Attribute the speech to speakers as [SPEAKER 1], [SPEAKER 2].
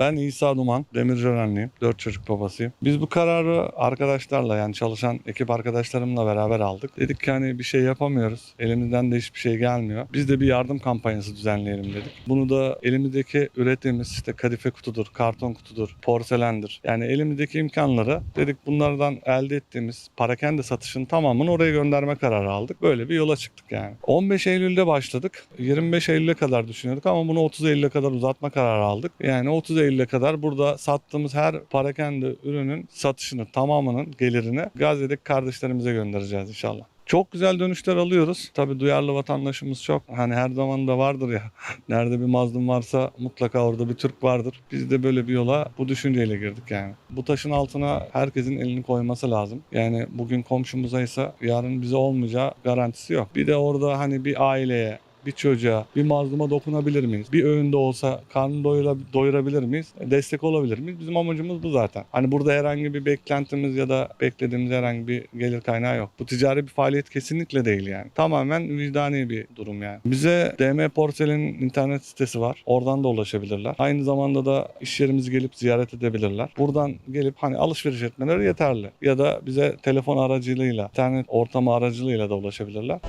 [SPEAKER 1] Ben İsa Duman, Demircörenliyim. Dört çocuk babasıyım. Biz bu kararı arkadaşlarla yani çalışan ekip arkadaşlarımla beraber aldık. Dedik ki hani bir şey yapamıyoruz. Elimizden de hiçbir şey gelmiyor. Biz de bir yardım kampanyası düzenleyelim dedik. Bunu da elimizdeki ürettiğimiz işte kadife kutudur, karton kutudur, porselendir. Yani elimizdeki imkanları dedik bunlardan elde ettiğimiz parakende satışın tamamını oraya gönderme kararı aldık. Böyle bir yola çıktık yani. 15 Eylül'de başladık. 25 Eylül'e kadar düşünüyorduk ama bunu 30 Eylül'e kadar uzatma kararı aldık. Yani 30 Eylül'e kadar burada sattığımız her parakende ürünün satışını tamamının gelirini Gazze'deki kardeşlerimize göndereceğiz inşallah. Çok güzel dönüşler alıyoruz. Tabii duyarlı vatandaşımız çok. Hani her zaman da vardır ya. Nerede bir mazlum varsa mutlaka orada bir Türk vardır. Biz de böyle bir yola bu düşünceyle girdik yani. Bu taşın altına herkesin elini koyması lazım. Yani bugün komşumuza ise yarın bize olmayacağı garantisi yok. Bir de orada hani bir aileye bir çocuğa, bir mazluma dokunabilir miyiz? Bir öğünde olsa karnını doyura, doyurabilir miyiz? Destek olabilir miyiz? Bizim amacımız bu zaten. Hani burada herhangi bir beklentimiz ya da beklediğimiz herhangi bir gelir kaynağı yok. Bu ticari bir faaliyet kesinlikle değil yani. Tamamen vicdani bir durum yani. Bize DM Porselen'in internet sitesi var. Oradan da ulaşabilirler. Aynı zamanda da iş yerimizi gelip ziyaret edebilirler. Buradan gelip hani alışveriş etmeleri yeterli. Ya da bize telefon aracılığıyla, internet ortamı aracılığıyla da ulaşabilirler.